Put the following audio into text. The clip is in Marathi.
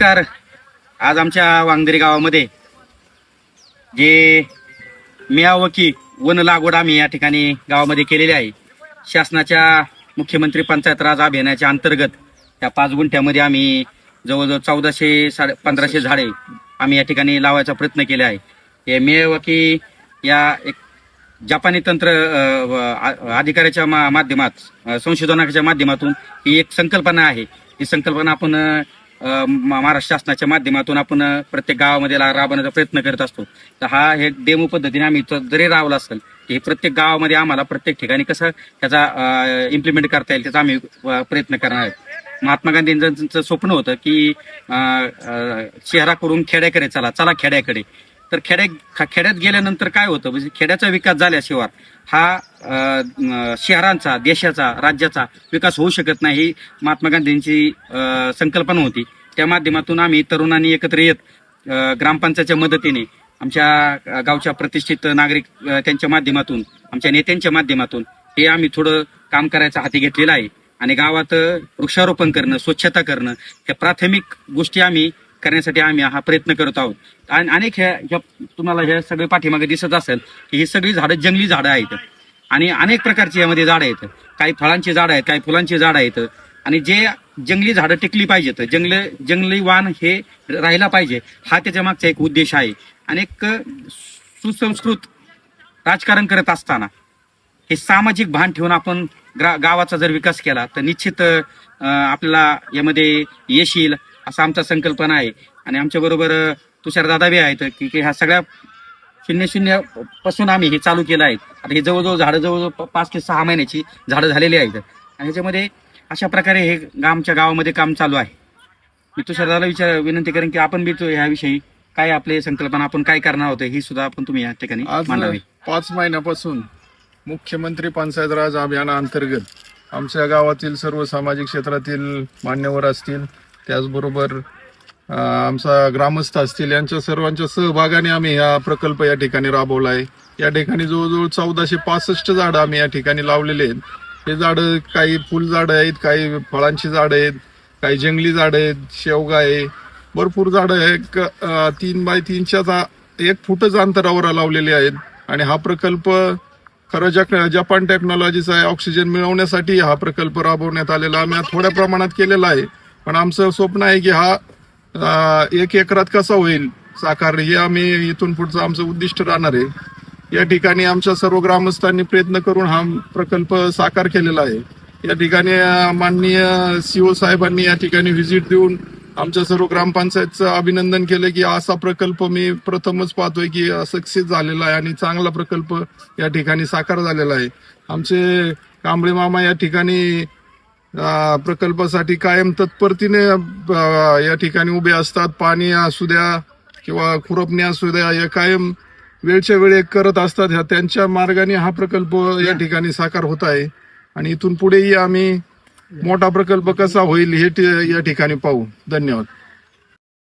नमस्कार. आज आमच्या वांगदरी गावामध्ये जे मियावकी वन लागवड आम्ही या ठिकाणी गावामध्ये केलेली आहे. शासनाच्या मुख्यमंत्री पंचायत राज अभियानाच्या अंतर्गत या पाच गुंठ्यामध्ये आम्ही जवळजवळ चौदाशे साडे पंधराशे झाडे आम्ही या ठिकाणी लावायचा प्रयत्न केला आहे. हे मियावकी या एक जपानी तंत्र अधिकाऱ्याच्या मा- माध्यमात संशोधनाच्या माध्यमातून ही एक संकल्पना आहे. ही संकल्पना आपण महाराष्ट्र शासनाच्या माध्यमातून आपण प्रत्येक गावामध्ये राबवण्याचा प्रयत्न करत असतो. तर हा हे डेमो पद्धतीने आम्ही जरी राबवला असेल हे प्रत्येक गावामध्ये आम्हाला प्रत्येक ठिकाणी कसं त्याचा इम्प्लिमेंट करता येईल त्याचा आम्ही प्रयत्न करणार आहे महात्मा गांधींचं स्वप्न होतं की शहराकडून खेड्याकडे चला चला खेड्याकडे. तर खेड्या खेड्यात गेल्यानंतर काय होतं? म्हणजे खेड्याचा विकास झाल्याशिवाय हा शहरांचा देशाचा राज्याचा विकास होऊ शकत नाही ही महात्मा गांधींची संकल्पना होती. त्या माध्यमातून आम्ही तरुणांनी एकत्र येत ग्रामपंचायतच्या मदतीने आमच्या गावच्या प्रतिष्ठित नागरिक त्यांच्या माध्यमातून आमच्या नेत्यांच्या माध्यमातून हे आम्ही थोडं काम करायचं हाती घेतलेलं आहे. आणि गावात वृक्षारोपण करणं स्वच्छता करणं ह्या प्राथमिक गोष्टी आम्ही करण्यासाठी आम्ही हा प्रयत्न करत आहोत. आणि अनेक ह्या ह्या तुम्हाला हे सगळे पाठीमागे दिसत असेल की ही सगळी झाडं जंगली झाडं आहेत. आणि अनेक प्रकारची यामध्ये झाडं आहेत. काही फळांची झाडं आहेत काही फुलांची झाडं आहेत. आणि जे जंगली झाडं टिकली पाहिजेत जंगल जंगली वाण हे राहिला पाहिजे हा त्याच्या मागचा एक उद्देश आहे. आणि एक सुसंस्कृत राजकारण करत असताना हे सामाजिक भान ठेवून आपण ग्रा गावाचा जर विकास केला तर निश्चित आपल्याला यामध्ये यश येईल असा आमचा संकल्पना आहे. आणि आमच्या बरोबर तुषार दादा बी आहेत की की ह्या सगळ्या शून्य शून्यपासून आम्ही हे चालू केलं आहे. आता हे जवळजवळ झाडं जवळजवळ पाच ते सहा महिन्याची झाडं झालेली आहेत. आणि ह्याच्यामध्ये अशा प्रकारे हे आमच्या गावामध्ये काम चालू आहे. मी तुषार दादाला विचार विनंती करेन की आपण बी तो ह्याविषयी काय आपले संकल्पना आपण काय करणार होतं ही सुद्धा आपण तुम्ही या ठिकाणी मांडावी. पाच महिन्यापासून मुख्यमंत्री पंचायत राज अभियानाअंतर्गत आमच्या गावातील सर्व सामाजिक क्षेत्रातील मान्यवर असतील त्याचबरोबर आमचा ग्रामस्थ असतील यांच्या सर्वांच्या सहभागाने आम्ही हा प्रकल्प या ठिकाणी राबवला आहे या ठिकाणी जवळजवळ चौदाशे पासष्ट झाडं आम्ही या ठिकाणी लावलेले आहेत. हे झाडं काही फुलझाडं आहेत काही फळांची झाडं आहेत काही जंगली झाडं आहेत शेवगा आहे. भरपूर झाडं एक तीन बाय तीनच्या एक फुटच अंतरावर लावलेले आहेत. आणि हा प्रकल्प खरं जग जपान टेक्नॉलॉजीचा आहे ऑक्सिजन मिळवण्यासाठी हा प्रकल्प राबवण्यात आलेला. आम्ही थोड्या प्रमाणात केलेला आहे. पण आमचं स्वप्न आहे की हा एक एकरात कसा होईल साकार हे आम्ही इथून पुढचं आमचं उद्दिष्ट राहणार आहे. या ठिकाणी आमच्या सर्व ग्रामस्थांनी प्रयत्न करून हा प्रकल्प साकार केलेला आहे. या ठिकाणी माननीय सीओ साहेबांनी या ठिकाणी व्हिजिट देऊन आमच्या सर्व ग्रामपंचायतचं अभिनंदन केलं की असा प्रकल्प मी प्रथमच पाहतोय की सक्सेस झालेला आहे आणि चांगला प्रकल्प या ठिकाणी साकार झालेला आहे. आमचे कांबळे मामा या ठिकाणी प्रकल्पासाठी कायम तत्परतीने या ठिकाणी उभे असतात. पाणी असू द्या किंवा खुरपणी असू द्या या कायम वेळच्या वेळी करत असतात. ह्या त्यांच्या मार्गाने हा प्रकल्प या ठिकाणी साकार होत आहे. आणि इथून पुढेही आम्ही मोठा प्रकल्प कसा होईल हे या ठिकाणी पाहू. धन्यवाद.